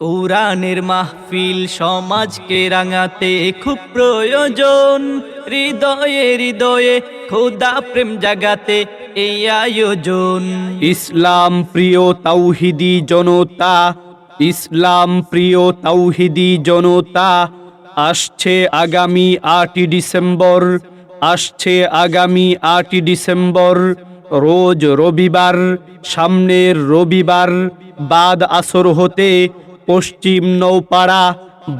কোরআনের মাহফিল সমাজকে রাঙাতে খুব প্রয়োজন। হৃদয়ে হৃদয়ে খোদা প্রেম জাগাতে এই আয়োজন। ইসলাম প্রিয় তাওহিদি জনতা, ইসলাম প্রিয় তাওহিদি জনতা, আসছে আগামী আটই ডিসেম্বর, আসছে আগামী আটই ডিসেম্বর, রোজ রবিবার, সামনের রবিবার, বাদ আসর হতে পশ্চিম নৌপাড়া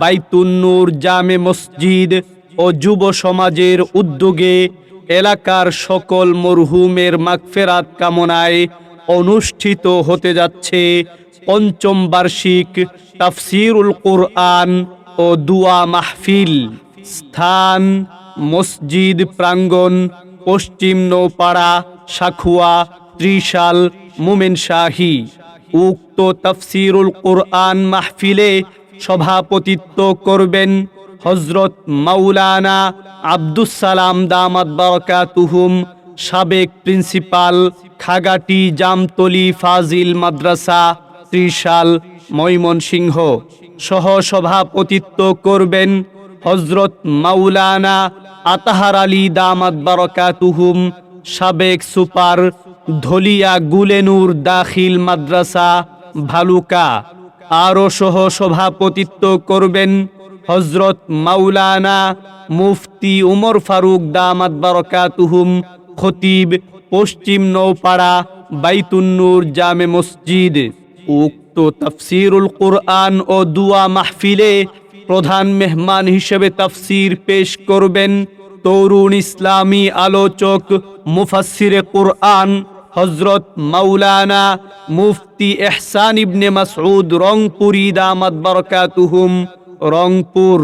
বাইতুন্নুর জামে মসজিদ ও যুব সমাজের উদ্যোগে এলাকার সকল মরহুমের মাগফেরাত কামনায় অনুষ্ঠিত হতে যাচ্ছে পঞ্চম বার্ষিক তাফসিরুল কোরআন ও দুয়া মাহফিল। স্থান মসজিদ প্রাঙ্গণ পশ্চিম নৌপাড়া সাখুয়া ত্রিশাল মুমেন শাহী উক্ত তাফসিরুল কোরআন মাহফিলে সভাপতিত্ব করবেন হজরত মাওলানা আব্দুস সালাম দামাত বারকাতুহুম, সাবেক প্রিন্সিপাল খাগাটি জামতলি ফাজিল মাদ্রাসা, ত্রিশাল ময়মনসিংহ। সহ সভাপতিত্ব করবেন হজরত মাওলানা আতাহার আলী দামাত বারকাতুহুম, সাবেক সুপার ধলিয়া গুলেনুর দাখিল মাদ্রাসা, ভালুকা। আরও সহ সভাপতিত্ব করবেন হজরত মাওলানা মুফতি উমর ফারুক দামাত বারকাতুহুম, খতিব পশ্চিম নৌপাড়া বাইতুন্নুর জামে মসজিদ। উক্ত তাফসিরুল কোরআন ও দুয়া মাহফিলে প্রধান মেহমান হিসেবে তাফসির পেশ করবেন তরুণ ইসলামী আলোচক মুফাসসিরে কোরআন হজরত মাওলানা মুফতি এহসান ইবনে মাসউদ রংপুরি দামাত বরকাতুহুম। রংপুর,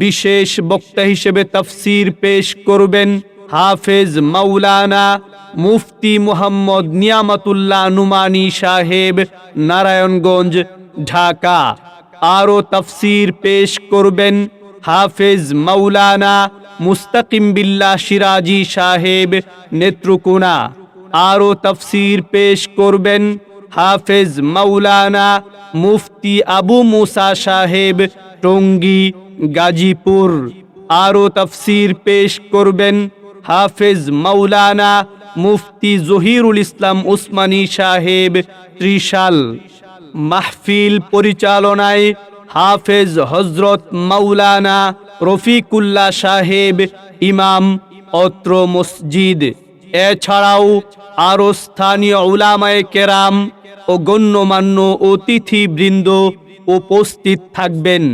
বিশেষ বক্তা হিসেবে তফসির পেশ করবেন হাফেজ মাওলানা মুফতি মুহাম্মদ নিয়ামতুল্লাহ নুমানি সাহেব, নারায়ণগঞ্জ, ঢাকা। আরও তফসির পেশ করবেন হাফেজ মাওলানা মুস্তাকিম বিল্লা সিরাজি সাহেব নেত্রকোনা। আরও তাফসির পেশ করবেন হাফেজ মাওলানা মুফতি আবু মুসা সাহেব, টঙ্গী, গাজীপুর। আরও তাফসির পেশ করবেন হাফেজ মাওলানা মুফতি জহিরুল ইসলাম উসমানী সাহেব, ত্রিশাল। মাহফিল পরিচালনায় হাফেজ হজরত মাওলানা রফিকুল্লাহ সাহেব, ইমাম অত্র মসজিদ। এছাড়াও আরও স্থানীয় উলামায়ে কেরাম ও গণ্যমান্য অতিথিবৃন্দ উপস্থিত থাকবেন।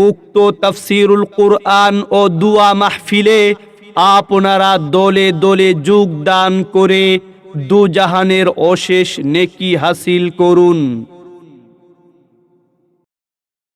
উক্ত তাফসিরুল কোরআন ও দুয়া মাহফিলে আপনারা দলে দলে যোগদান করে দুজাহানের অশেষ নেকি হাসিল করুন।